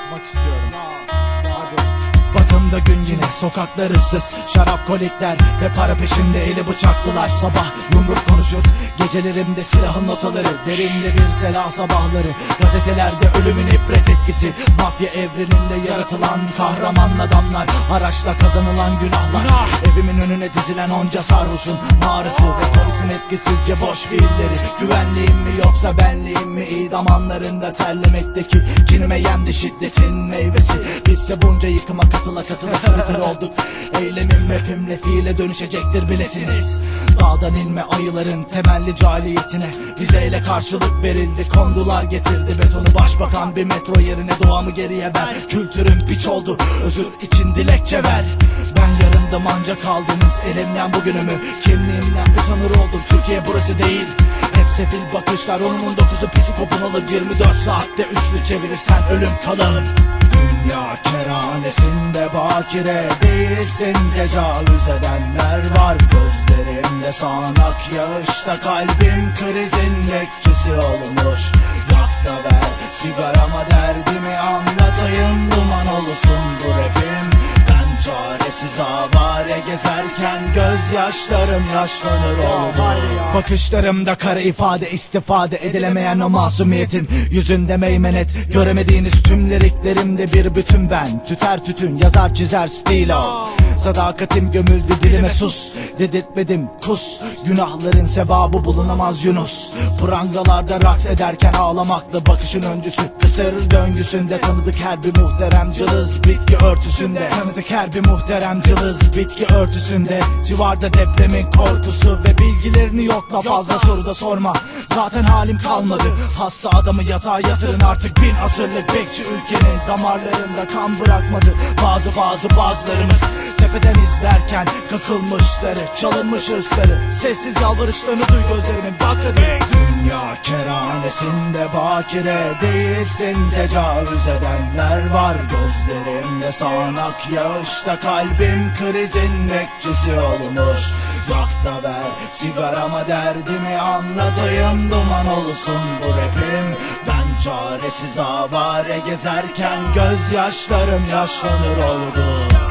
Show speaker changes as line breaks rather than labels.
anlatmak istiyorum.
Batımda gün yine sokaklar ıssız. Şarap kolikler ve para peşinde eli bıçaklılar. Sabah yumruk konuşur gecelerimde silahın notaları. Derinde bir sela sabahları Gazetelerde ölümün ibret etkisi. Mafya evreninde yaratılan kahraman adamlar. Araçla kazanılan günahlar. Evimin önüne dizilen onca sarhoşun mağarası Ve polisin etkisizce boş fiilleri. Güvenliğim mi yoksa benliğim mi? İdam anlarında terlemekteki Kinime yendi şiddetin meyvesi. Bizse bunca yıkıma katıla katıla sırıtır olduk Eylemim rapimle fiile dönüşecektir bilesiniz. Dağdan inme ayıların temelli cahiliyetine. Vizeyle karşılık verildi kondular getirdi. Betonu Başbakan bir metro yerine doğamı geriye ver. Kültürüm piç oldu özür için dilekçe ver. Ben yarındım ancak kaldınız elimden bugünümü. Kimliğimden utanır oldum Türkiye burası değil. Hep sefil bakışlar onun dokuzu psikopun alır. 24 saatte üçlü çevirirsen ölüm kalır bakire değilsin. Tecavüz edenler var. Gözlerimde sağanak yağışta Kalbim krizin bekçisi olmuş. Yak da ver sigarama derdimi gezerken gözyaşlarım yaşlanır oldu Bakışlarımda kara ifade istifade edilemeyen o masumiyetin Yüzünde meymenet. Göremediğiniz tüm liriklerimde bir bütün ben. Tüter tütün yazar çizer stilo. Sadakatim gömüldü dilime sus. Dedirtmedim kus. Günahların sevabı bulunamaz Yunus. Prangalarda raks ederken ağlamaklı bakışın öncüsü. Kısır döngüsünde tanıdık her bir muhterem cılız Bitki örtüsünde. Tanıdık her bir muhterem cılız Bitki örtüsünde civarda depremin korkusu Ve bilgilerini yokla fazla soru da sorma. Zaten halim kalmadı. Hasta adamı yatağa yatırın artık. Bin asırlık bekçi ülkenin Damarlarında kan bırakmadı. Bazı bazı bazılarımız Tepeden izlerken kakılmışları Çalınmış hırsları Sessiz yalvarışlarını duy gözlerimin bak hadi Dünya kerhanesinde bakire değilsin Tecavüz edenler var. Gözlerimde sağanak yağışta Kalbim krizin bekçisi olmuş. Yak da ver sigarama derdimi anlatayım Duman olsun bu rapim. Ben çaresiz avare gezerken Gözyaşlarım yaşlanır oldu